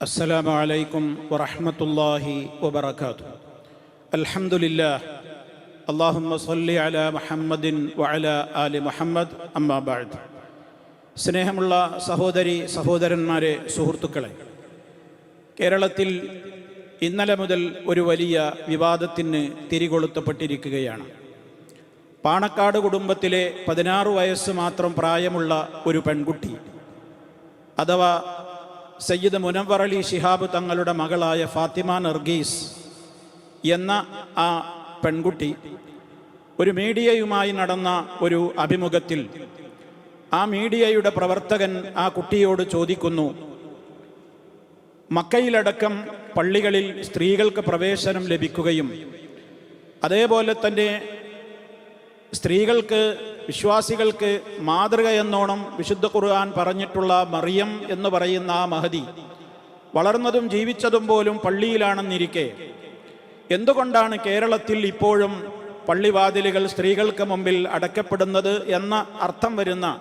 السلام عليكم ورحمة الله وبركاته الحمد لله اللهم صل على محمد وعلى آل محمد أما بعد സ്നേഹമുള്ള സഹോദരി സഹോദരന്മാരെ സുഹൃത്തുക്കളെ കേരളത്തിൽ ഇന്നലെ മുതൽ ഒരു വലിയ വിവാദത്തിന് തിരികൊളുത്തപ്പെട്ടിരിക്കുകയാണ് പാണക്കാട് കുടുംബത്തിലെ പതിനാറ് വയസ്സ് മാത്രം പ്രായമുള്ള ഒരു പെൺകുട്ടി അഥവാ സയ്യിദ് മുനവർ അലി ഷിഹാബ് തങ്ങളുടെ മകളായ ഫാത്തിമ നർഗീസ് എന്ന ആ പെൺകുട്ടി ഒരു മീഡിയയുമായി നടന്ന ഒരു അഭിമുഖത്തിൽ ആ മീഡിയയുടെ പ്രവർത്തകൻ ആ കുട്ടിയോട് ചോദിക്കുന്നു മക്കയിലടക്കം പള്ളികളിൽ സ്ത്രീകൾക്ക് പ്രവേശനം ലഭിക്കുകയും അതേപോലെ തന്നെ സ്ത്രീകൾക്ക് വിശ്വാസികൾക്ക് മാതൃക എന്നോണം വിശുദ്ധ ഖുർആൻ പറഞ്ഞിട്ടുള്ള മറിയം എന്ന് പറയുന്ന ആ മഹതി വളർന്നതും ജീവിച്ചതും പോലും പള്ളിയിലാണെന്നിരിക്കെ. എന്തുകൊണ്ടാണ് കേരളത്തിൽ ഇപ്പോഴും പള്ളിവാതിലുകൾ സ്ത്രീകൾക്ക് മുമ്പിൽ അടയ്ക്കപ്പെടുന്നത് എന്ന അർത്ഥം വരുന്ന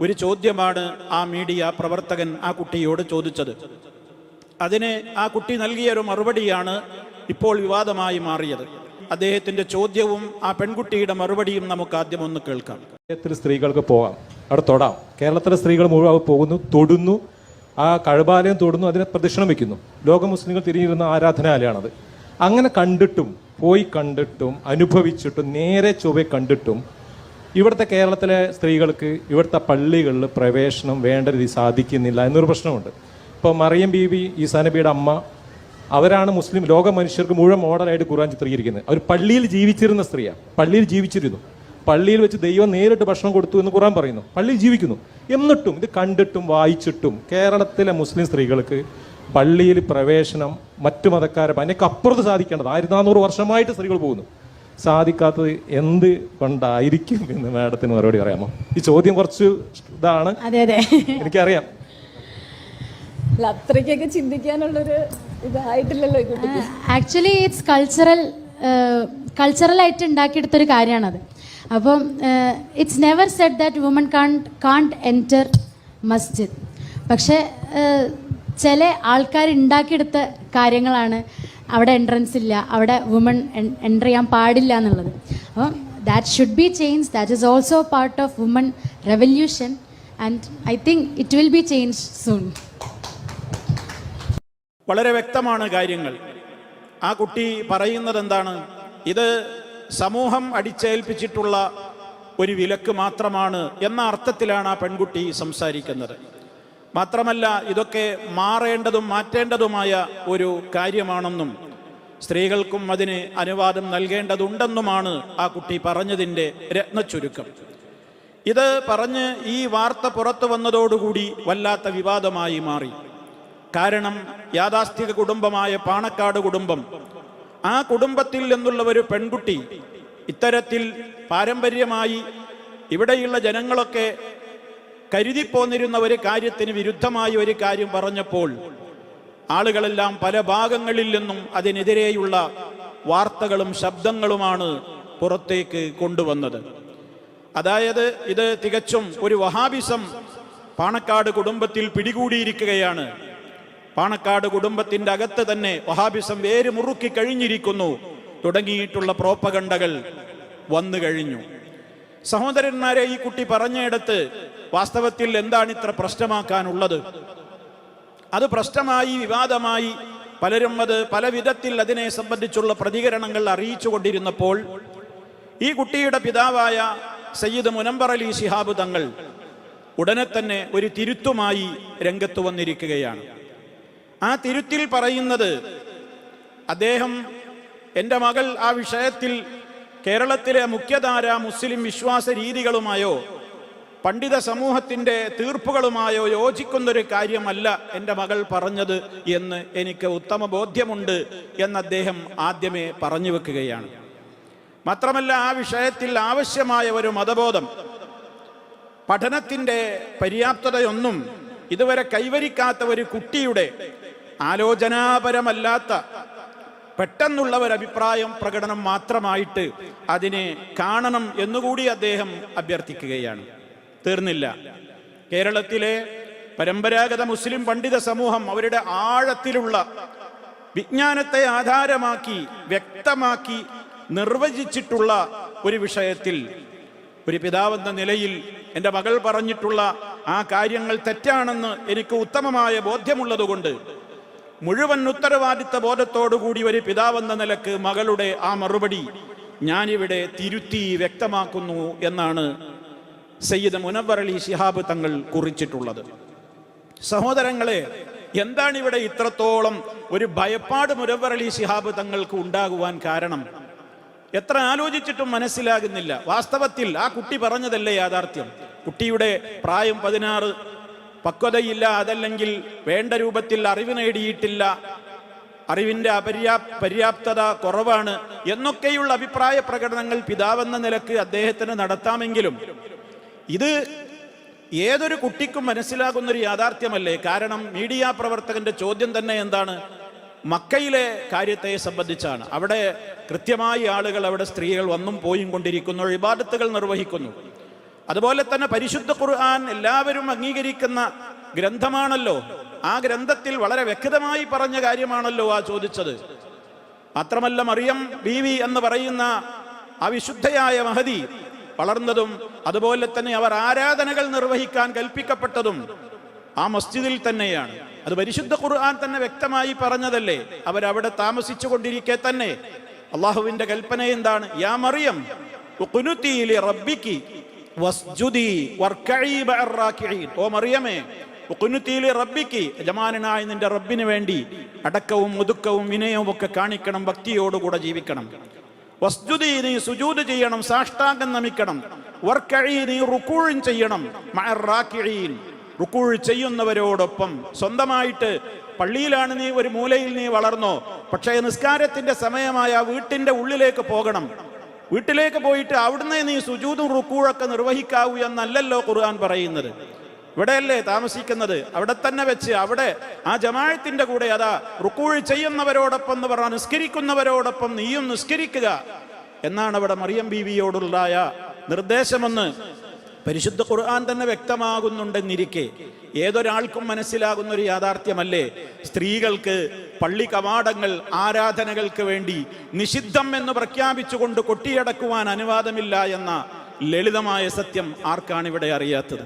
ഒരു ചോദ്യമാണ് ആ മീഡിയ പ്രവർത്തകൻ ആ കുട്ടിയോട് ചോദിച്ചത്. അതിന് ആ കുട്ടി നൽകിയ ഒരു മറുപടിയാണ് ഇപ്പോൾ വിവാദമായി മാറിയത്. അദ്ദേഹത്തിന്റെ ചോദ്യവും ആ പെൺകുട്ടിയുടെ മറുപടിയും നമുക്ക് ആദ്യം ഒന്ന് കേൾക്കാം. കേരളത്തിൽ സ്ത്രീകൾക്ക് പോകാം. അവിടെ തൊടാം. കേരളത്തിലെ സ്ത്രീകൾ മുഴുവൻ പോകുന്നു തൊടുന്നു. ആ കഴുപാലയം തൊടുന്നു അതിനെ പ്രദക്ഷിണം വയ്ക്കുന്നു. ലോക മുസ്ലിങ്ങൾ തിരിഞ്ഞിരുന്ന ആരാധനാലയാണത്. അങ്ങനെ കണ്ടിട്ടും പോയി കണ്ടിട്ടും അനുഭവിച്ചിട്ടും നേരെ ചൊവ്വെ കണ്ടിട്ടും ഇവിടുത്തെ കേരളത്തിലെ സ്ത്രീകൾക്ക് ഇവിടുത്തെ പള്ളികളിൽ പ്രവേശനം വേണ്ട രീതി സാധിക്കുന്നില്ല എന്നൊരു പ്രശ്നമുണ്ട്. ഇപ്പോൾ മറിയം ബീവി ഈസാ നബിയുടെ അമ്മ അവരാണ് മുസ്ലിം ലോക മനുഷ്യർക്ക് മുഴുവൻ മോഡലായിട്ട് ഖുർആൻ ചിത്രീകരിക്കുന്നത്. അവർ പള്ളിയിൽ ജീവിച്ചിരുന്ന സ്ത്രീയാണ് പള്ളിയിൽ ജീവിച്ചിരുന്നു. പള്ളിയിൽ വെച്ച് ദൈവം നേരിട്ട് ഭക്ഷണം കൊടുത്തു എന്ന് ഖുറാൻ പറയുന്നു. പള്ളിയിൽ ജീവിക്കുന്നു. എന്നിട്ടും ഇത് കണ്ടിട്ടും വായിച്ചിട്ടും കേരളത്തിലെ മുസ്ലിം സ്ത്രീകൾക്ക് പള്ളിയിൽ പ്രവേശനം മറ്റു മതക്കാരെ അതിനൊക്കെ അപ്പുറത്ത് സാധിക്കേണ്ടത്. ആയിരത്തി നാനൂറ് വർഷമായിട്ട് സ്ത്രീകൾ പോകുന്നു. സാധിക്കാത്തത് എന്ത് കൊണ്ടായിരിക്കും എന്ന് മാഡത്തിന് മറുപടി പറയാമോ? ഈ ചോദ്യം കുറച്ച് ഇതാണ്. എനിക്കറിയാം. അത്രയ്ക്കൊക്കെ ചിന്തിക്കാനുള്ളൊരു ഇതായിട്ടില്ലല്ലോ ആക്ച്വലി ഇറ്റ്സ് കൾച്ചറൽ കൾച്ചറലായിട്ട് ഉണ്ടാക്കിയെടുത്തൊരു കാര്യമാണത് അപ്പം it's never said that woman can't can't enter മസ്ജിദ് പക്ഷേ ചില ആൾക്കാർ ഉണ്ടാക്കിയെടുത്ത കാര്യങ്ങളാണ് അവിടെ എൻട്രൻസ് ഇല്ല അവിടെ വുമൺ എന്റർ ചെയ്യാൻ പാടില്ല എന്നുള്ളത്. അപ്പം that should be change that is also part of woman revolution and I think it will be change soon വളരെ വ്യക്തമാണ് കാര്യങ്ങൾ. ആ കുട്ടി പറയുന്നത് എന്താണ് ഇത് സമൂഹം അടിച്ചേൽപ്പിച്ചിട്ടുള്ള ഒരു വിലക്ക് മാത്രമാണ് എന്ന അർത്ഥത്തിലാണ് ആ പെൺകുട്ടി സംസാരിക്കുന്നത്. മാത്രമല്ല ഇതൊക്കെ മാറേണ്ടതും മാറ്റേണ്ടതുമായ ഒരു കാര്യമാണെന്നും സ്ത്രീകൾക്കും അതിന് അനുവാദം നൽകേണ്ടതുണ്ടെന്നുമാണ് ആ കുട്ടി പറഞ്ഞതിന്റെ രത്നച്ചുരുക്കം. ഇത് പറഞ്ഞ് ഈ വാർത്ത പുറത്തു വന്നതോടുകൂടി വല്ലാത്ത വിവാദമായി മാറി. കാരണം യാഥാസ്ഥിക കുടുംബമായ പാണക്കാട് കുടുംബം. ആ കുടുംബത്തിൽ നിന്നുള്ള ഒരു പെൺകുട്ടി ഇത്തരത്തിൽ പാരമ്പര്യമായി ഇവിടെയുള്ള ജനങ്ങളൊക്കെ കരുതിപ്പോന്നിരുന്ന ഒരു കാര്യത്തിന് വിരുദ്ധമായി ഒരു കാര്യം പറഞ്ഞപ്പോൾ ആളുകളെല്ലാം പല ഭാഗങ്ങളിൽ നിന്നും അതിനെതിരെയുള്ള വാർത്തകളും ശബ്ദങ്ങളുമാണ് പുറത്തേക്ക് കൊണ്ടുവന്നത്. അതായത് ഇത് തികച്ചും ഒരു വഹാബിസം പാണക്കാട് കുടുംബത്തിൽ പിടികൂടിയിരിക്കുകയാണ്. പാണക്കാട് കുടുംബത്തിന്റെ അകത്ത് തന്നെ വഹാബിസം വേര് മുറുക്കി കഴിഞ്ഞിരിക്കുന്നു. തുടങ്ങിയിട്ടുള്ള പ്രോപ്പകണ്ടകൾ വന്നു കഴിഞ്ഞു. സഹോദരന്മാരെ ഈ കുട്ടി പറഞ്ഞയിടത്ത് വാസ്തവത്തിൽ എന്താണ് ഇത്ര പ്രശ്നമാക്കാനുള്ളത്? അത് പ്രശ്നമായി വിവാദമായി പലരും അത് പല വിധത്തിൽ അതിനെ സംബന്ധിച്ചുള്ള പ്രതികരണങ്ങൾ അറിയിച്ചു കൊണ്ടിരുന്നപ്പോൾ ഈ കുട്ടിയുടെ പിതാവായ സയ്യിദ് മുനമ്പർ അലി ശിഹാബ് തങ്ങൾ ഉടനെ തന്നെ ഒരു തിരുത്തുമായി രംഗത്ത് വന്നിരിക്കുകയാണ്. ആ തിരുത്തിൽ പറയുന്നത് അദ്ദേഹം എന്റെ മകൾ ആ വിഷയത്തിൽ കേരളത്തിലെ മുഖ്യധാര മുസ്ലിം വിശ്വാസ രീതികളുമായോ പണ്ഡിത സമൂഹത്തിന്റെ തീർപ്പുകളുമായോ യോജിക്കുന്നൊരു കാര്യമല്ല എന്റെ മകൾ പറഞ്ഞത് എന്ന് എനിക്ക് ഉത്തമ ബോധ്യമുണ്ട് എന്ന് അദ്ദേഹം ആദ്യമേ പറഞ്ഞു വെക്കുകയാണ്. മാത്രമല്ല ആ വിഷയത്തിൽ ആവശ്യമായ ഒരു മതബോധം പഠനത്തിന്റെ പര്യാപ്തതയൊന്നും ഇതുവരെ കൈവരിക്കാത്ത ഒരു കുട്ടിയുടെ ആലോചനാപരമല്ലാത്ത പെട്ടെന്നുള്ള ഒരു അഭിപ്രായം പ്രകടനം മാത്രമായിട്ട് അതിനെ കാണണം എന്നുകൂടി അദ്ദേഹം അഭ്യർത്ഥിക്കുകയാണ്. തീർന്നില്ല. കേരളത്തിലെ പരമ്പരാഗത മുസ്ലിം പണ്ഡിത സമൂഹം അവരുടെ ആഴത്തിലുള്ള വിജ്ഞാനത്തെ ആധാരമാക്കി വ്യക്തമാക്കി നിർവചിച്ചിട്ടുള്ള ഒരു വിഷയത്തിൽ ഒരു പിതാവെന്ന നിലയിൽ എന്റെ മകൾ പറഞ്ഞിട്ടുള്ള ആ കാര്യങ്ങൾ തെറ്റാണെന്ന് എനിക്ക് ഉത്തമമായ ബോധ്യമുള്ളതുകൊണ്ട് മുഴുവൻ ഉത്തരവാദിത്ത ബോധത്തോടുകൂടി ഒരു പിതാവെന്ന നിലയ്ക്ക് മകളുടെ ആ മറുപടി ഞാനിവിടെ തിരുത്തി വ്യക്തമാക്കുന്നു എന്നാണ് സയ്യിദ് മുനവർ അലി ശിഹാബ് തങ്ങൾ കുറിച്ചിട്ടുള്ളത്. സഹോദരങ്ങളെ എന്താണ് ഇവിടെ ഇത്രത്തോളം ഒരു ഭയപ്പാട് മുനവർ അലി ശിഹാബ് തങ്ങൾക്ക് ഉണ്ടാകുവാൻ കാരണം? എത്ര ആലോചിച്ചിട്ടും മനസ്സിലാകുന്നില്ല. വാസ്തവത്തിൽ ആ കുട്ടി പറഞ്ഞതല്ലേ യാഥാർത്ഥ്യം? കുട്ടിയുടെ പ്രായം പതിനാറ് പക്വതയില്ല അതല്ലെങ്കിൽ വേണ്ട രൂപത്തിൽ അറിവ് നേടിയിട്ടില്ല. അറിവിന്റെ അപര്യാ പര്യാപ്തത കുറവാണ് എന്നൊക്കെയുള്ള അഭിപ്രായ പ്രകടനങ്ങൾ പിതാവെന്ന നിലയ്ക്ക് അദ്ദേഹത്തിന് നടത്താമെങ്കിലും ഇത് ഏതൊരു കുട്ടിക്കും മനസ്സിലാകുന്ന ഒരു യാഥാർത്ഥ്യമല്ലേ? കാരണം മീഡിയ പ്രവർത്തകന്റെ ചോദ്യം തന്നെ എന്താണ്? മക്കയിലെ കാര്യത്തെ സംബന്ധിച്ചാണ്. അവിടെ കൃത്യമായി ആളുകൾ അവിടെ സ്ത്രീകൾ വന്നും പോയും കൊണ്ടിരിക്കുന്നു ഇബാദത്തുകൾ നിർവഹിക്കുന്നു. അതുപോലെ തന്നെ പരിശുദ്ധ ഖുർആൻ എല്ലാവരും അംഗീകരിക്കുന്ന ഗ്രന്ഥമാണല്ലോ. ആ ഗ്രന്ഥത്തിൽ വളരെ വ്യക്തമായി പറഞ്ഞ കാര്യമാണല്ലോ ആ ചോദിച്ചത്. മാത്രമല്ല മറിയം ബീവി എന്ന് പറയുന്ന ആ വിശുദ്ധയായ മഹതി വളർന്നതും അതുപോലെ തന്നെ അവർ ആരാധനകൾ നിർവഹിക്കാൻ കൽപ്പിക്കപ്പെട്ടതും ആ മസ്ജിദിൽ തന്നെയാണ്. അത് പരിശുദ്ധ ഖുർആൻ തന്നെ വ്യക്തമായി പറഞ്ഞതല്ലേ? അവരവിടെ താമസിച്ചു കൊണ്ടിരിക്കെ തന്നെ. അള്ളാഹുവിന്റെ കൽപ്പന എന്താണ്? യാ മറിയം വസ്ജുദി ഓ മറിയമേ ഉഖ്നുതി റബ്ബിക്ക് യജമാനനായ നിന്റെ റബ്ബിന് വേണ്ടി അടക്കവും ഒതുക്കവും വിനയവും ഒക്കെ കാണിക്കണം ഭക്തിയോടുകൂടെ ജീവിക്കണം. വസ്തുതി നീ സുജൂത് ചെയ്യണം സാഷ്ടാംഗം നമിക്കണം. വർക്കഴി നീ റുക്കൂഴും ചെയ്യണം മഴറാക്കിഴിയിൽ. റുക്കൂഴ് ചെയ്യുന്നവരോടൊപ്പം സ്വന്തമായിട്ട് പള്ളിയിലാണ് നീ ഒരു മൂലയിൽ നീ വളർന്നോ പക്ഷേ നിസ്കാരത്തിന്റെ സമയമായ വീട്ടിന്റെ ഉള്ളിലേക്ക് പോകണം. വീട്ടിലേക്ക് പോയിട്ട് അവിടുന്ന് നീ സുജൂതും റുക്കൂഴൊക്കെ നിർവഹിക്കാവൂ എന്നല്ലല്ലോ ഖുർആൻ പറയുന്നത്. ഇവിടെയല്ലേ താമസിക്കുന്നത്? അവിടെ തന്നെ വെച്ച് അവിടെ ആ ജമാഴത്തിന്റെ കൂടെ അതാ റുക്കൂഴ് ചെയ്യുന്നവരോടൊപ്പം എന്ന് പറഞ്ഞാൽ നിസ്കരിക്കുന്നവരോടൊപ്പം നീയും നിസ്കരിക്കുക. എന്നാണ് അവിടെ മറിയം ബീവിയോടുള്ളായ നിർദ്ദേശമെന്ന് പരിശുദ്ധ ഖുർആൻ തന്നെ വ്യക്തമാകുന്നുണ്ടെന്നിരിക്കെ ഏതൊരാൾക്കും മനസ്സിലാകുന്ന ഒരു യാഥാർത്ഥ്യമല്ലേ? സ്ത്രീകൾക്ക് പള്ളി കവാടങ്ങൾ ആരാധനകൾക്ക് വേണ്ടി നിഷിദ്ധം എന്ന് പ്രഖ്യാപിച്ചുകൊണ്ട് കൊട്ടിയടക്കുവാൻ അനുവാദമില്ല എന്ന ലളിതമായ സത്യം ആർക്കാണ് ഇവിടെ അറിയാത്തത്?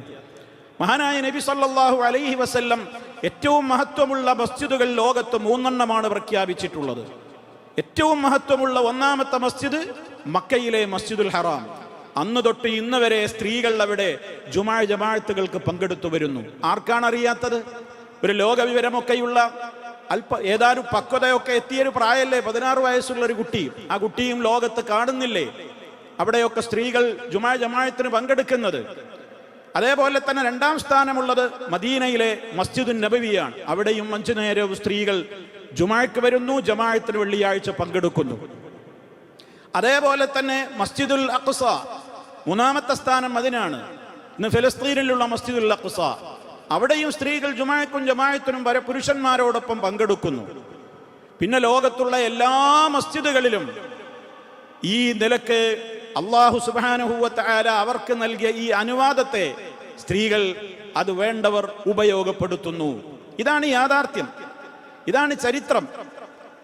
മഹാനായ നബി സല്ലാഹു അലൈഹി വസല്ലം ഏറ്റവും മഹത്വമുള്ള മസ്ജിദുകൾ ലോകത്ത് മൂന്നെണ്ണമാണ് പ്രഖ്യാപിച്ചിട്ടുള്ളത്. ഏറ്റവും മഹത്വമുള്ള ഒന്നാമത്തെ മസ്ജിദ് മക്കയിലെ മസ്ജിദുൽ ഹറാം. അന്ന് തൊട്ട് ഇന്ന് വരെ സ്ത്രീകൾ അവിടെ ജുമാ ജമാഅത്തുകൾക്ക് പങ്കെടുത്തു വരുന്നു. ആർക്കാണ് അറിയാത്തത് ഒരു ലോകവിവരമൊക്കെയുള്ള അല്പ ഏതാനും പക്വതയൊക്കെ എത്തിയൊരു പ്രായമല്ലേ പതിനാറ് വയസ്സുള്ള ഒരു കുട്ടി. ആ കുട്ടിയും ലോകത്ത് കാണുന്നില്ലേ? അവിടെയൊക്കെ സ്ത്രീകൾ ജുമാ ജമാഅത്തിന് പങ്കെടുക്കുന്നത്. അതേപോലെ തന്നെ രണ്ടാം സ്ഥാനമുള്ളത് മദീനയിലെ മസ്ജിദുൻ നബവിയാണ്. അവിടെയും അഞ്ചു നേരവും സ്ത്രീകൾ ജുമാക്ക് വരുന്നു ജമാഅത്തിന് വെള്ളിയാഴ്ച പങ്കെടുക്കുന്നു. അതേപോലെ തന്നെ മസ്ജിദുൽ അഖ്സ മൂന്നാമത്തെ സ്ഥാനം അതിനാണ് ഇന്ന് ഫലസ്തീനിലുള്ള മസ്ജിദുൽ അഖ്സ. അവിടെയും സ്ത്രീകൾ ജുമാക്കും ജമായത്തിനും വരെ പുരുഷന്മാരോടൊപ്പം പങ്കെടുക്കുന്നു. പിന്നെ ലോകത്തുള്ള എല്ലാ മസ്ജിദുകളിലും ഈ നിലയ്ക്ക് അള്ളാഹു സുബാനുഹൂവത്ത് ആല അവർക്ക് നൽകിയ ഈ അനുവാദത്തെ സ്ത്രീകൾ അത് വേണ്ടവർ ഉപയോഗപ്പെടുത്തുന്നു. ഇതാണ് യാഥാർത്ഥ്യം. ഇതാണ് ചരിത്രം.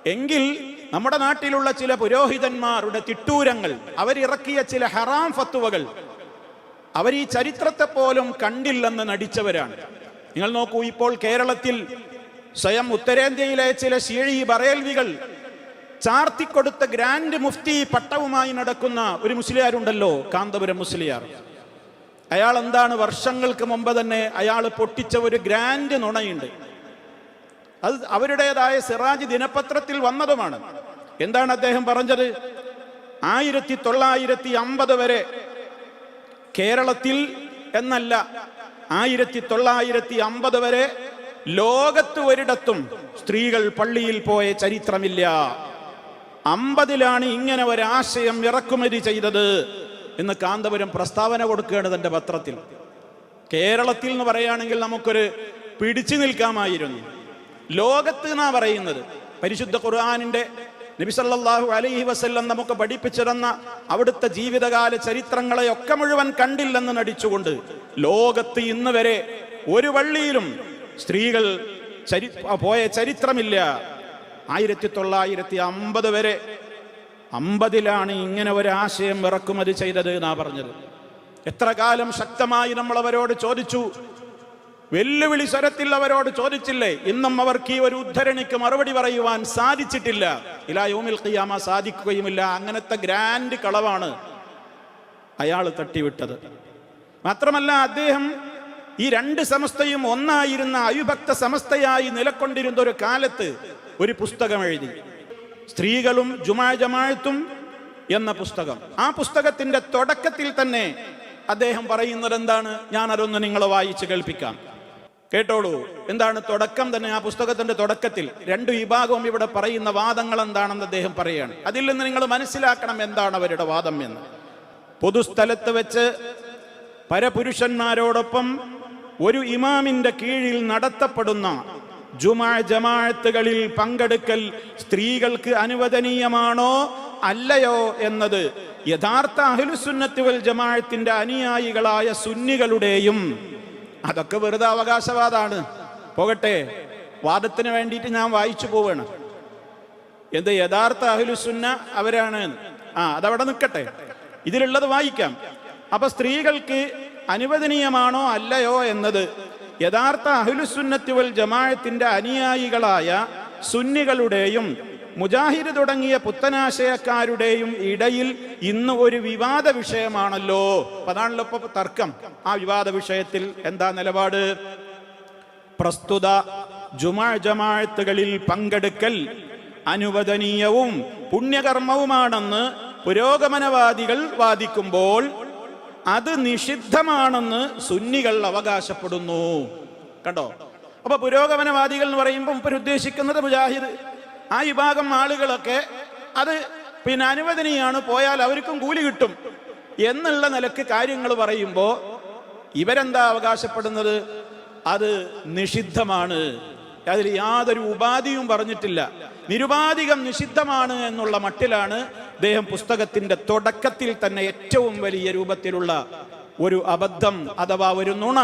എങ്കിൽ നമ്മുടെ നാട്ടിലുള്ള ചില പുരോഹിതന്മാരുടെ തിട്ടൂരങ്ങൾ അവരിറക്കിയ ചില ഹറാം ഫത്തുവകൾ അവർ ഈ ചരിത്രത്തെ പോലും കണ്ടില്ലെന്ന് നടിച്ചവരാണ്. നിങ്ങൾ നോക്കൂ ഇപ്പോൾ കേരളത്തിൽ സ്വയം ഉത്തരേന്ത്യയിലെ ചില ശീഴി ബറേൽവികൾ ചാർത്തിക്കൊടുത്ത ഗ്രാൻഡ് മുഫ്തി പട്ടവുമായി നടക്കുന്ന ഒരു മുസ്ലിയാരുണ്ടല്ലോ കാന്തപുരം മുസ്ലിയാർ. അയാൾ എന്താണ് വർഷങ്ങൾക്ക് മുമ്പ് തന്നെ അയാൾ പൊട്ടിച്ച ഒരു ഗ്രാൻഡ് നുണയുണ്ട്. അത് അവരുടേതായ സിറാജ് ദിനപത്രത്തിൽ വന്നതുമാണ്. എന്താണ് അദ്ദേഹം പറഞ്ഞത്? ആയിരത്തി തൊള്ളായിരത്തി അമ്പത് വരെ കേരളത്തിൽ എന്നല്ല ആയിരത്തി തൊള്ളായിരത്തി അമ്പത് വരെ ലോകത്ത് ഒരിടത്തും സ്ത്രീകൾ പള്ളിയിൽ പോയ ചരിത്രമില്ല. അമ്പതിലാണ് ഇങ്ങനെ ഒരാശയം ഇറക്കുമതി ചെയ്തത് എന്ന് കാന്തപുരം പ്രസ്താവന കൊടുക്കുകയാണ് തന്റെ പത്രത്തിൽ. കേരളത്തിൽ എന്ന് പറയുകയാണെങ്കിൽ നമുക്കൊരു പിടിച്ചു നിൽക്കാമായിരുന്നു. ലോകത്ത് എന്നാ പറയുന്നത്? പരിശുദ്ധ ഖുർആാനിന്റെ നബിസല്ലാഹു അലൈഹി വസ്ല്ലം നമുക്ക് പഠിപ്പിച്ചു തന്ന അവിടുത്തെ ജീവിതകാല ചരിത്രങ്ങളെയൊക്കെ മുഴുവൻ കണ്ടില്ലെന്ന് നടിച്ചുകൊണ്ട് ലോകത്ത് ഇന്ന് വരെ ഒരു വള്ളിയിലും സ്ത്രീകൾ ചരി പോയ ചരിത്രമില്ല. ആയിരത്തി തൊള്ളായിരത്തി അമ്പത് വരെ അമ്പതിലാണ് ഇങ്ങനെ ഒരു ആശയം ഇറക്കുമതി ചെയ്തത് എന്നാ പറഞ്ഞത്. എത്ര കാലം ശക്തമായി നമ്മൾ അവരോട് ചോദിച്ചു വെല്ലുവിളി സ്വരത്തിൽ അവരോട് ചോദിച്ചില്ലേ? ഇന്നും അവർക്ക് ഈ ഒരു ഉദ്ധരണിക്ക് മറുപടി പറയുവാൻ സാധിച്ചിട്ടില്ല. ഇലാ യോമിൽ ഖിയാമ സാധിക്കുകയുമില്ല. അങ്ങനത്തെ ഗ്രാൻഡ് കളവാണ് അയാൾ തട്ടിവിട്ടത്. മാത്രമല്ല അദ്ദേഹം ഈ രണ്ട് സമസ്തയും ഒന്നായിരുന്ന അവിഭക്ത സമസ്തയായി നിലക്കൊണ്ടിരുന്ന ഒരു കാലത്ത് ഒരു പുസ്തകം എഴുതി. സ്ത്രീകളും ജുമാ ജമാഴത്തും എന്ന പുസ്തകം. ആ പുസ്തകത്തിന്റെ തുടക്കത്തിൽ തന്നെ അദ്ദേഹം പറയുന്നത് എന്താണ് ഞാൻ അതൊന്ന് നിങ്ങളെ വായിച്ച് കേൾപ്പിക്കാം. കേട്ടോളൂ. എന്താണ് തുടക്കം തന്നെ ആ പുസ്തകത്തിന്റെ തുടക്കത്തിൽ? രണ്ട് വിഭാഗവും ഇവിടെ പറയുന്ന വാദങ്ങൾ എന്താണെന്ന് അദ്ദേഹം പറയുകയാണ്. അതിൽ നിന്ന് നിങ്ങൾ മനസ്സിലാക്കണം എന്താണ് അവരുടെ വാദം എന്ന്. പൊതുസ്ഥലത്ത് വെച്ച് പരപുരുഷന്മാരോടൊപ്പം ഒരു ഇമാമിന്റെ കീഴിൽ നടത്തപ്പെടുന്ന ജുമാ ജമാഅത്തുകളിൽ പങ്കെടുക്കൽ സ്ത്രീകൾക്ക് അനുവദനീയമാണോ അല്ലയോ എന്നത് യഥാർത്ഥ അഹ്ലുസുന്നത്ത് വൽ ജമാഅത്തിന്റെ അനുയായികളായ സുന്നികളുടെയും അതൊക്കെ വെറുതെ അവകാശവാദാണ്. പോകട്ടെ വാദത്തിന് വേണ്ടിയിട്ട് ഞാൻ വായിച്ചു പോവാണ്. എന്ത് യഥാർത്ഥ അഹ്ലുസുന്ന അവരാണ്? ആ അതവിടെ നിൽക്കട്ടെ. ഇതിലുള്ളത് വായിക്കാം. അപ്പൊ സ്ത്രീകൾക്ക് അനുവദനീയമാണോ അല്ലയോ എന്നത് യഥാർത്ഥ അഹ്ലുസുന്നത്തി വൽ ജമാഅത്തിന്റെ അനുയായികളായ സുന്നികളുടെയും മുജാഹിദ് തുടങ്ങിയ പുത്തനാശയക്കാരുടെയും ഇടയിൽ ഇന്ന് ഒരു വിവാദ വിഷയമാണല്ലോ. അതാണല്ലോ ഇപ്പൊ തർക്കം. ആ വിവാദ വിഷയത്തിൽ എന്താ നിലപാട്? പ്രസ്തുത ജുമാ ജമാഅത്തുകളിൽ പങ്കെടുക്കൽ അനുവദനീയവും പുണ്യകർമ്മവുമാണെന്ന് പുരോഗമനവാദികൾ വാദിക്കുമ്പോൾ അത് നിഷിദ്ധമാണെന്ന് സുന്നികൾ അവകാശപ്പെടുന്നു. കണ്ടോ? അപ്പൊ പുരോഗമനവാദികൾ എന്ന് പറയുമ്പോൾ ഉദ്ദേശിക്കുന്നത് മുജാഹിദ് ആ വിഭാഗം ആളുകളൊക്കെ അത് പിന്നെ അനുവദനീയാണ് പോയാൽ അവർക്കും കൂലി കിട്ടും. എന്നുള്ള നിലയ്ക്ക് കാര്യങ്ങൾ പറയുമ്പോൾ ഇവരെന്താ അവകാശപ്പെടുന്നത്? അത് നിഷിദ്ധമാണ്. അതിൽ യാതൊരു ഉപാധിയും പറഞ്ഞിട്ടില്ല. നിരുപാധികം നിഷിദ്ധമാണ് എന്നുള്ള മട്ടിലാണ് അദ്ദേഹം പുസ്തകത്തിന്റെ തുടക്കത്തിൽ തന്നെ ഏറ്റവും വലിയ രൂപത്തിലുള്ള ഒരു അബദ്ധം അഥവാ ഒരു നുണ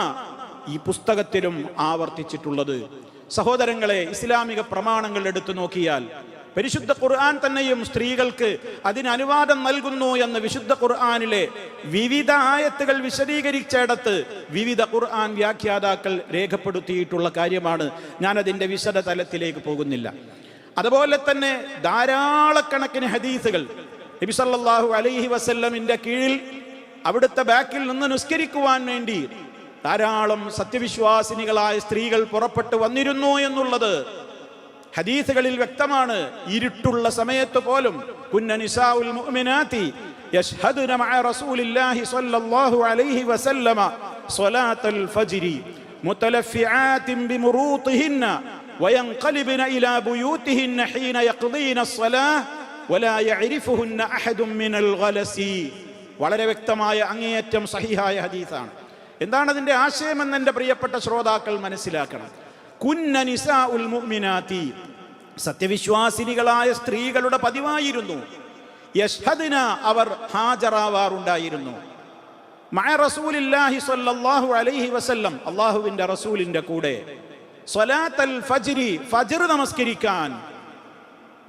ഈ പുസ്തകത്തിലും ആവർത്തിച്ചിട്ടുള്ളത്. സഹോദരങ്ങളെ ഇസ്ലാമിക പ്രമാണങ്ങൾ എടുത്തു നോക്കിയാൽ പരിശുദ്ധ ഖുർആൻ തന്നെയും സ്ത്രീകൾക്ക് അതിന് അനുവാദം നൽകുന്നു എന്ന് വിശുദ്ധ ഖുർആനിലെ വിവിധ ആയത്തുകൾ വിശദീകരിച്ചിടത്ത് വിവിധ ഖുർആൻ വ്യാഖ്യാതാക്കൾ രേഖപ്പെടുത്തിയിട്ടുള്ള കാര്യമാണ്. ഞാൻ അതിന്റെ വിശദ തലത്തിലേക്ക് പോകുന്നില്ല. അതുപോലെ തന്നെ ധാരാളക്കണക്കിന് ഹദീസുകൾ നബി സല്ലല്ലാഹു അലൈഹി വസല്ലമിന്റെ കീഴിൽ അവിടുത്തെ ബാക്കിൽ നിന്ന് നിസ്കരിക്കുവാൻ വേണ്ടി ധാരാളം സത്യവിശ്വാസിനികളായ സ്ത്രീകൾ പുറപ്പെട്ടു വന്നിരുന്നു എന്നുള്ളത് ഹദീസുകളിൽ വ്യക്തമാണ് ഇരുട്ടുള്ള സമയത്ത് പോലും കുന്ന നിസാഉൽ മുഅ്മിനാത്തി യശ്ഹദുന മഅ റസൂലില്ലാഹി സ്വല്ലല്ലാഹു അലൈഹി വസല്ലമ സ്വലാത്തൽ ഫജ്രി മുതലഫിആത്തിൻ ബിമുറൂത്തിഹിന്ന وينقلبن إلى بيوتهن حين يقضين الصلاة ولا يعرفهن أحد من الغلس വളരെ വ്യക്തമായ അങ്ങേയറ്റം സഹിഹായ ഹദീസാണ് എന്താണ് അതിന്റെ ആശയമെന്ന് എന്റെ പ്രിയപ്പെട്ട ശ്രോതാക്കൾ മനസ്സിലാക്കണം. കുന്ന നിസാ ഉൽ മുഅ്മിനാത്തി സത്യവിശ്വാസിനികളായ സ്ത്രീകളുടെ പതിവായിരുന്നു. യഷ്ഹദിന അവർ ഹാജറാവാറുണ്ടായിരുന്നു മഅ റസൂലില്ലാഹി സ്വല്ലല്ലാഹു അലൈഹി വസല്ലം അള്ളാഹുവിന്റെ റസൂലിന്റെ കൂടെ. സ്വലാത്തൽ ഫജ്രി ഫജ്ർ നമസ്കരിക്കാൻ.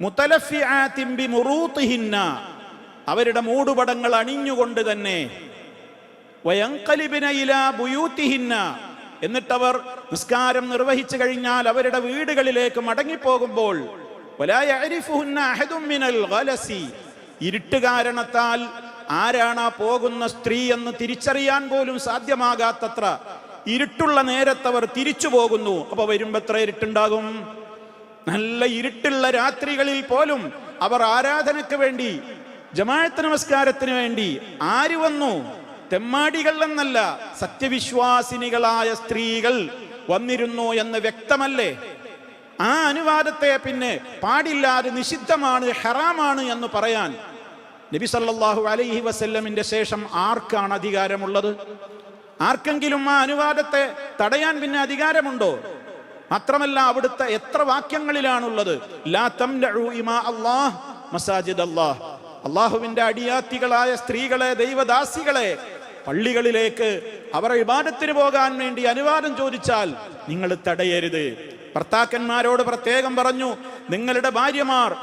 മുത്തലഫി ആതിംബി മുറൂത്തിഹിന്ന അവരുടെ മൂടുപടങ്ങൾ അണിഞ്ഞുകൊണ്ട് തന്നെ എന്നിട്ടവർ നിസ്കാരം നിർവഹിച്ചു കഴിഞ്ഞാൽ അവരുടെ വീടുകളിലേക്ക് മടങ്ങിപ്പോകുമ്പോൾ ഇരുട്ട് കാരണത്താൽ ആരാണ് പോകുന്ന സ്ത്രീ എന്ന് തിരിച്ചറിയാൻ പോലും സാധ്യമാകാത്തത്ര ഇരുട്ടുള്ള നേരത്തവർ തിരിച്ചു പോകുന്നു. അപ്പൊ വരുമ്പോ എത്ര ഇരുട്ടുണ്ടാകും? നല്ല ഇരുട്ടുള്ള രാത്രികളിൽ പോലും അവർ ആരാധനയ്ക്ക് വേണ്ടി ജമാഅത്ത് നമസ്കാരത്തിന് വേണ്ടി ആര് വന്നു? തെമ്മാടികൾ എന്നല്ല സത്യവിശ്വാസിനികളായ സ്ത്രീകൾ വന്നിരുന്നു എന്ന് വ്യക്തമല്ലേ? ആ അനുവാദത്തെ പിന്നെ പാടില്ലാതെ നിഷിദ്ധമാണ് ഹറാമാണ് എന്ന് പറയാൻ നബി സല്ലാഹു അലൈഹി വസല്ലമിന്റെ ശേഷം ആർക്കാണ് അധികാരമുള്ളത്? ആർക്കെങ്കിലും ആ അനുവാദത്തെ തടയാൻ പിന്നെ അധികാരമുണ്ടോ? മാത്രമല്ല അവിടുത്തെ എത്ര വാക്യങ്ങളിലാണുള്ളത്? അള്ളാഹുവിന്റെ അടിയാത്തികളായ സ്ത്രീകളെ ദൈവദാസികളെ പള്ളികളിലേക്ക് അവർ വിവാദത്തിന് പോകാൻ വേണ്ടി അനുവാദം ചോദിച്ചാൽ നിങ്ങൾ തടയരുത്. ഭർത്താക്കന്മാരോട് പ്രത്യേകം പറഞ്ഞു നിങ്ങളുടെ ഭാര്യമാർ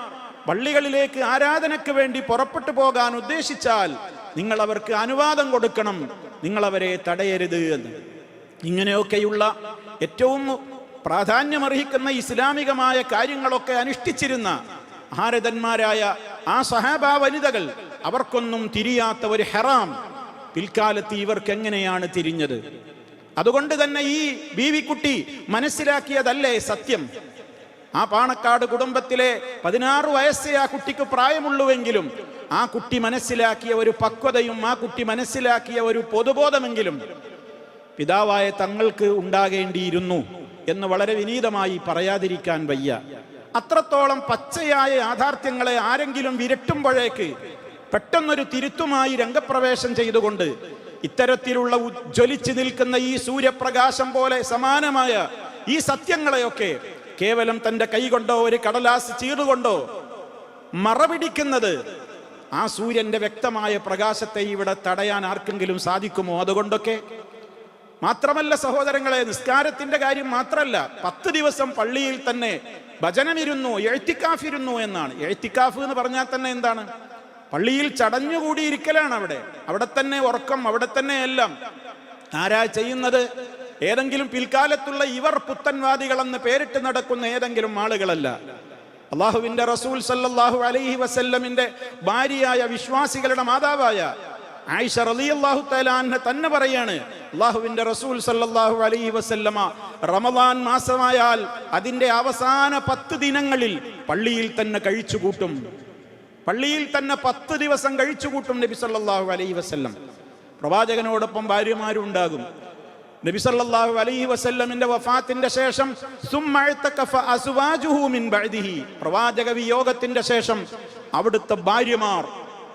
പള്ളികളിലേക്ക് ആരാധനയ്ക്ക് വേണ്ടി പുറപ്പെട്ടു പോകാൻ ഉദ്ദേശിച്ചാൽ നിങ്ങൾ അവർക്ക് അനുവാദം കൊടുക്കണം. നിങ്ങൾ അവരെ തടയരുത് എന്ന്. ഇങ്ങനെയൊക്കെയുള്ള ഏറ്റവും പ്രാധാന്യമർഹിക്കുന്ന ഇസ്ലാമികമായ കാര്യങ്ങളൊക്കെ അനുഷ്ഠിച്ചിരുന്ന ഭാരതന്മാരായ ആ സഹാബ വനിതകൾ അവർക്കൊന്നും തിരിയാത്ത ഒരു ഹെറാം പിൽക്കാലത്ത് ഇവർക്ക് എങ്ങനെയാണ് തിരിഞ്ഞത്? അതുകൊണ്ട് തന്നെ ഈ ബീവിക്കുട്ടി മനസ്സിലാക്കിയതല്ലേ സത്യം? ആ പാണക്കാട് കുടുംബത്തിലെ പതിനാറ് വയസ്സേ ആ കുട്ടിക്ക് പ്രായമുള്ളുവെങ്കിലും ആ കുട്ടി മനസ്സിലാക്കിയ ഒരു പക്വതയും ആ കുട്ടി മനസ്സിലാക്കിയ ഒരു പൊതുബോധമെങ്കിലും പിതാവായ തങ്ങൾക്ക് ഉണ്ടാകേണ്ടിയിരുന്നു എന്ന് വളരെ വിനീതമായി പറയാതിരിക്കാൻ വയ്യ. അത്രത്തോളം പച്ചയായ യാഥാർത്ഥ്യങ്ങളെ ആരെങ്കിലും വിരട്ടുമ്പോഴേക്ക് പെട്ടെന്നൊരു തിരുത്തുമായി രംഗപ്രവേശം ചെയ്തുകൊണ്ട് ഇത്തരത്തിലുള്ള ജ്വലിച്ചു നിൽക്കുന്ന ഈ സൂര്യപ്രകാശം പോലെ സമാനമായ ഈ സത്യങ്ങളെയൊക്കെ കേവലം തന്റെ കൈകൊണ്ടോ ഒരു കടലാസ് ചീറുകൊണ്ടോ മറപിടിക്കുന്നത് ആ സൂര്യന്റെ വ്യക്തമായ പ്രകാശത്തെ ഇവിടെ തടയാൻ ആർക്കെങ്കിലും സാധിക്കുമോ? അതുകൊണ്ടൊക്കെ മാത്രമല്ല സഹോദരങ്ങളെ നിസ്കാരത്തിന്റെ കാര്യം മാത്രമല്ല പത്ത് ദിവസം പള്ളിയിൽ തന്നെ ഭജനമിരുന്നു എഴുത്തിക്കാഫിരുന്നു എന്നാണ്. എഴുത്തിക്കാഫ് എന്ന് പറഞ്ഞാൽ തന്നെ എന്താണ്? പള്ളിയിൽ ചടഞ്ഞുകൂടിയിരിക്കലാണ് അവിടെ. അവിടെ തന്നെ ഉറക്കം അവിടെ തന്നെ എല്ലാം. ആരാ ചെയ്യുന്നത്? ഏതെങ്കിലും പിൽക്കാലത്തുള്ള ഇവർ പുത്തൻവാദികളെന്ന് പേരിട്ട് നടക്കുന്ന ഏതെങ്കിലും ആളുകളല്ല. അള്ളാഹുവിന്റെ റസൂൽ സല്ലാഹു അലൈഹി വസല്ലമിന്റെ ഭാര്യയായ വിശ്വാസികളുടെ മാതാവായ ആയിഷ അള്ളാഹു അൻഹ തന്നെ പറയാണ് അള്ളാഹുവിന്റെ റസൂൽ സല്ലാഹു അലൈഹി വസല്ലമ റമദാൻ മാസമായാൽ അതിന്റെ അവസാന പത്ത് ദിനങ്ങളിൽ പള്ളിയിൽ തന്നെ കഴിച്ചുകൂട്ടും. പള്ളിയിൽ തന്നെ പത്ത് ദിവസം കഴിച്ചുകൂട്ടും നബി സല്ലല്ലാഹു അലൈഹി വസ്ല്ലം. പ്രവാചകനോടൊപ്പം ഭാര്യമാരും ഉണ്ടാകും. നബി സല്ലല്ലാഹു അലൈഹി വസല്ലമിന്റെ വഫാത്തിന്റെ ശേഷം പ്രവാചക വിയോഗത്തിന്റെ ശേഷം അവിടുത്തെ ഭാര്യമാർ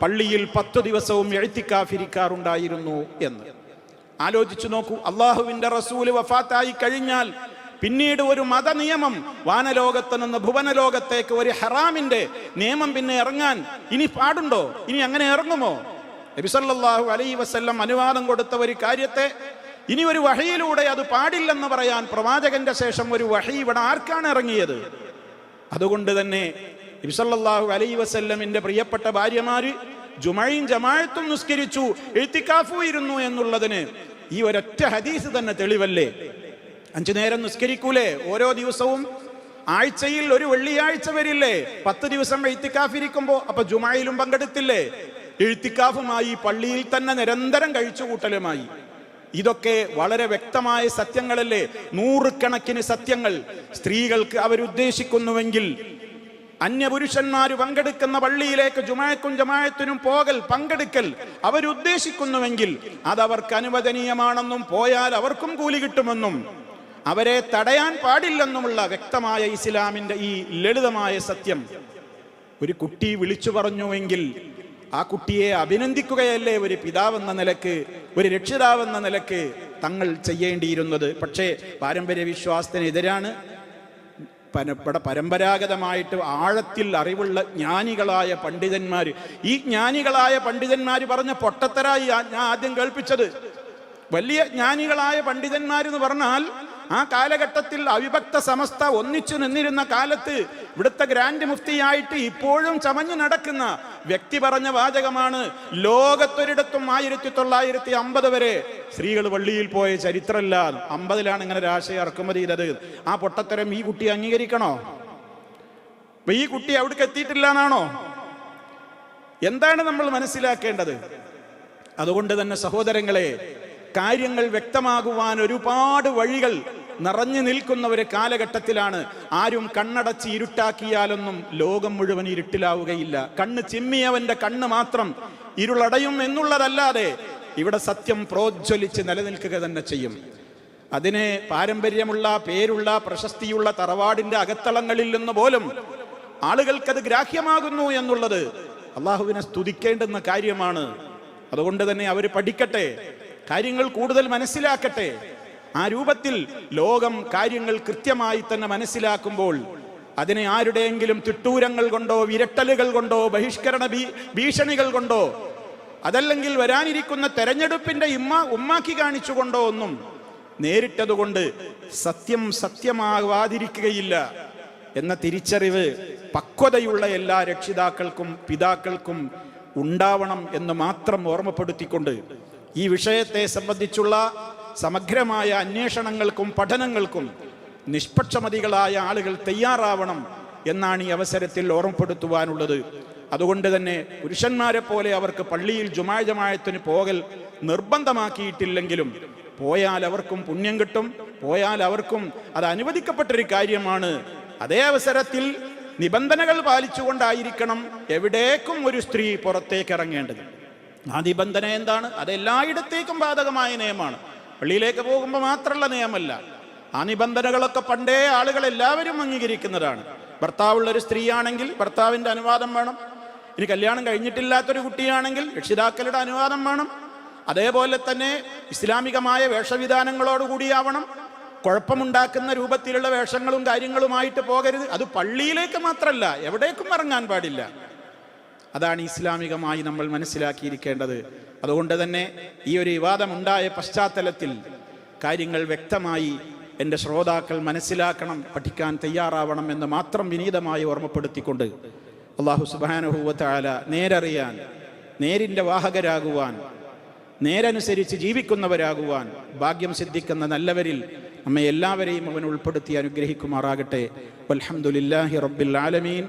പള്ളിയിൽ പത്ത് ദിവസവും എഴുത്തിക്കാഫിരിക്കാറുണ്ടായിരുന്നു എന്ന്. ആലോചിച്ചു നോക്കൂ അള്ളാഹുവിന്റെ റസൂൽ വഫാത്തായി കഴിഞ്ഞാൽ പിന്നീട് ഒരു മതനിയമം. വാനലോകത്ത് നിന്ന് ഭുവനലോകത്തേക്ക് ഒരു ഹറാമിന്റെ നിയമം പിന്നെ ഇറങ്ങാൻ ഇനി പാടുണ്ടോ? ഇനി അങ്ങനെ ഇറങ്ങുമോ? നബിസല്ലാഹു അലൈ വസ്ല്ലം അനുവാദം കൊടുത്ത ഒരു കാര്യത്തെ ഇനി ഒരു വഹയിലൂടെ അത് പാടില്ലെന്ന് പറയാൻ പ്രവാചകന്റെ ശേഷം ഒരു വഹി ഇവിടെ ആർക്കാണ് ഇറങ്ങിയത്? അതുകൊണ്ട് തന്നെ നബിസല്ലാഹു അലൈ വസ്ല്ലമിന്റെ പ്രിയപ്പെട്ട ഭാര്യമാര് ജുമഴയും ജമാഴത്തും നിസ്കരിച്ചു എഴുത്തിക്കാഫു ഇരുന്നു എന്നുള്ളതിന് ഈ ഒരൊറ്റ ഹദീസ് തന്നെ തെളിവല്ലേ? അഞ്ചു നേരം നിസ്കരിക്കൂലേ? ഓരോ ദിവസവും ആഴ്ചയിൽ ഒരു വെള്ളിയാഴ്ച വരില്ലേ? പത്ത് ദിവസം എഴുത്തിക്കാഫിരിക്കുമ്പോ അപ്പൊ ജുമായിലും പങ്കെടുത്തില്ലേ? എഴുത്തിക്കാഫുമായി പള്ളിയിൽ തന്നെ നിരന്തരം കഴിച്ചുകൂട്ടലുമായി. ഇതൊക്കെ വളരെ വ്യക്തമായ സത്യങ്ങളല്ലേ? നൂറുകണക്കിന് സത്യങ്ങൾ സ്ത്രീകൾക്ക് അവരുദ്ദേശിക്കുന്നുവെങ്കിൽ അന്യപുരുഷന്മാര് പങ്കെടുക്കുന്ന പള്ളിയിലേക്ക് ജുമായക്കും ജമായത്തിനും പോകൽ പങ്കെടുക്കൽ അവരുദ്ദേശിക്കുന്നുവെങ്കിൽ അതവർക്ക് അനുവദനീയമാണെന്നും പോയാൽ അവർക്കും കൂലി കിട്ടുമെന്നും അവരെ തടയാൻ പാടില്ലെന്നുമുള്ള വ്യക്തമായ ഇസ്ലാമിന്റെ ഈ ലളിതമായ സത്യം. ഒരു കുട്ടി വിളിച്ചു പറഞ്ഞുവെങ്കിൽ ആ കുട്ടിയെ അഭിനന്ദിക്കുകയല്ലേ ഒരു പിതാവെന്ന നിലയ്ക്ക് ഒരു രക്ഷിതാവെന്ന നിലയ്ക്ക് തങ്ങൾ ചെയ്യേണ്ടിയിരുന്നത്. പക്ഷേ പാരമ്പര്യ വിശ്വാസത്തിനെതിരാണ് പര- പരമ്പരാഗതമായിട്ട് ആഴത്തിൽ അറിവുള്ള ജ്ഞാനികളായ പണ്ഡിതന്മാർ ഈ ജ്ഞാനികളായ പണ്ഡിതന്മാർ പറഞ്ഞ പൊട്ടത്തരായി ഞാൻ ആദ്യം കേൾപ്പിച്ചത്. വലിയ ജ്ഞാനികളായ പണ്ഡിതന്മാരെന്ന് പറഞ്ഞാൽ ആ കാലഘട്ടത്തിൽ അവിഭക്ത സമസ്ത ഒന്നിച്ചു നിന്നിരുന്ന കാലത്ത് ഇവിടുത്തെ ഗ്രാൻഡ് മുഫ്തിയായിട്ട് ഇപ്പോഴും ചമഞ്ഞു നടക്കുന്ന വ്യക്തി പറഞ്ഞ വാചകമാണ് ലോകത്തൊരിടത്തും ആയിരത്തി തൊള്ളായിരത്തി അമ്പത് വരെ സ്ത്രീകൾ വള്ളിയിൽ പോയ ചരിത്രമല്ല. അമ്പതിലാണ് ഇങ്ങനെ രാശയ ഇറക്കുമതി ചെയ്തത്. ആ പൊട്ടത്തരം ഈ കുട്ടി അംഗീകരിക്കണോ? അപ്പൊ ഈ കുട്ടി അവിടേക്ക് എത്തിയിട്ടില്ല എന്നാണോ? എന്താണ് നമ്മൾ മനസ്സിലാക്കേണ്ടത്? അതുകൊണ്ട് തന്നെ സഹോദരങ്ങളെ കാര്യങ്ങൾ വ്യക്തമാകുവാൻ ഒരുപാട് വഴികൾ നിറഞ്ഞു നിൽക്കുന്ന ഒരു കാലഘട്ടത്തിലാണ്. ആരും കണ്ണടച്ച് ഇരുട്ടാക്കിയാലൊന്നും ലോകം മുഴുവൻ ഇരുട്ടിലാവുകയില്ല. കണ്ണ് ചിമ്മിയവന്റെ കണ്ണ് മാത്രം ഇരുളടയും എന്നുള്ളതല്ലാതെ ഇവിടെ സത്യം പ്രോജ്വലിച്ച് നിലനിൽക്കുക തന്നെ ചെയ്യും. അതിനെ പാരമ്പര്യമുള്ള പേരുള്ള പ്രശസ്തിയുള്ള തറവാടിന്റെ അകത്തളങ്ങളിൽ നിന്ന് പോലും ആളുകൾക്കത് ഗ്രാഹ്യമാകുന്നു എന്നുള്ളത് അള്ളാഹുവിനെ സ്തുതിക്കേണ്ടുന്ന കാര്യമാണ്. അതുകൊണ്ട് തന്നെ അവർ പഠിക്കട്ടെ. കാര്യങ്ങൾ കൂടുതൽ മനസ്സിലാക്കട്ടെ. ആ രൂപത്തിൽ ലോകം കാര്യങ്ങൾ കൃത്യമായി തന്നെ മനസ്സിലാക്കുമ്പോൾ അതിനെ ആരുടെയെങ്കിലും തിട്ടൂരങ്ങൾ കൊണ്ടോ വിരട്ടലുകൾ കൊണ്ടോ ബഹിഷ്കരണ ഭീഷണികൾ കൊണ്ടോ അതല്ലെങ്കിൽ വരാനിരിക്കുന്ന തെരഞ്ഞെടുപ്പിന്റെ ഇമ്മ ഉമ്മാക്കി കാണിച്ചുകൊണ്ടോ ഒന്നും നേരിട്ടതുകൊണ്ട് സത്യം സത്യമാവാതിരിക്കുകയില്ല എന്ന തിരിച്ചറിവ് പക്വതയുള്ള എല്ലാ രക്ഷിതാക്കൾക്കും പിതാക്കൾക്കും ഉണ്ടാവണം എന്ന് മാത്രം ഓർമ്മപ്പെടുത്തിക്കൊണ്ട് ഈ വിഷയത്തെ സംബന്ധിച്ചുള്ള സമഗ്രമായ അന്വേഷണങ്ങൾക്കും പഠനങ്ങൾക്കും നിഷ്പക്ഷമതികളായ ആളുകൾ തയ്യാറാവണം എന്നാണ് ഈ അവസരത്തിൽ ഓർമ്മപ്പെടുത്തുവാനുള്ളത്. അതുകൊണ്ട് തന്നെ പുരുഷന്മാരെ പോലെ അവർക്ക് പള്ളിയിൽ ജുമാ ജമായത്തിന് പോകൽ നിർബന്ധമാക്കിയിട്ടില്ലെങ്കിലും പോയാൽ അവർക്കും പുണ്യം കിട്ടും പോയാൽ അവർക്കും അത് അനുവദിക്കപ്പെട്ടൊരു കാര്യമാണ്. അതേ അവസരത്തിൽ നിബന്ധനകൾ പാലിച്ചുകൊണ്ടായിരിക്കണം എവിടേക്കും ഒരു സ്ത്രീ പുറത്തേക്ക് ഇറങ്ങേണ്ടത്. ആ നിബന്ധന എന്താണ്? അത് എല്ലായിടത്തേക്കും ബാധകമായ നിയമമാണ്. പള്ളിയിലേക്ക് പോകുമ്പോൾ മാത്രമുള്ള നിയമമല്ല ആ നിബന്ധനകളൊക്കെ പണ്ടേ ആളുകൾ എല്ലാവരും അംഗീകരിക്കുന്നതാണ്. ഭർത്താവുള്ള ഒരു സ്ത്രീയാണെങ്കിൽ ഭർത്താവിന്റെ അനുവാദം വേണം. ഇനി കല്യാണം കഴിഞ്ഞിട്ടില്ലാത്തൊരു കുട്ടിയാണെങ്കിൽ രക്ഷിതാക്കളുടെ അനുവാദം വേണം. അതേപോലെ തന്നെ ഇസ്ലാമികമായ വേഷവിധാനങ്ങളോടുകൂടിയാവണം കുഴപ്പമുണ്ടാക്കുന്ന രൂപത്തിലുള്ള വേഷങ്ങളും കാര്യങ്ങളുമായിട്ട് പോകരുത്. അത് പള്ളിയിലേക്ക് മാത്രമല്ല എവിടേക്കും ഇറങ്ങാൻ പാടില്ല. അതാണ് ഇസ്ലാമികമായി നമ്മൾ മനസ്സിലാക്കിയിരിക്കേണ്ടത്. അതുകൊണ്ട് തന്നെ ഈ ഒരു വിവാദമുണ്ടായ പശ്ചാത്തലത്തിൽ കാര്യങ്ങൾ വ്യക്തമായി എന്റെ ശ്രോതാക്കൾ മനസ്സിലാക്കണം പഠിക്കാൻ തയ്യാറാവണം എന്ന് മാത്രം വിനീതമായി ഓർമ്മപ്പെടുത്തിക്കൊണ്ട് അള്ളാഹു സുബാനുഭൂവത്തായ നേരറിയാൻ നേരിന്റെ വാഹകരാകുവാൻ നേരനുസരിച്ച് ജീവിക്കുന്നവരാകുവാൻ ഭാഗ്യം സിദ്ധിക്കുന്ന നല്ലവരിൽ നമ്മെ എല്ലാവരെയും അവൻ ഉൾപ്പെടുത്തി അനുഗ്രഹിക്കുമാറാകട്ടെ. അലഹമുല്ലാഹി റബ്ബിൽ ആലമീൻ.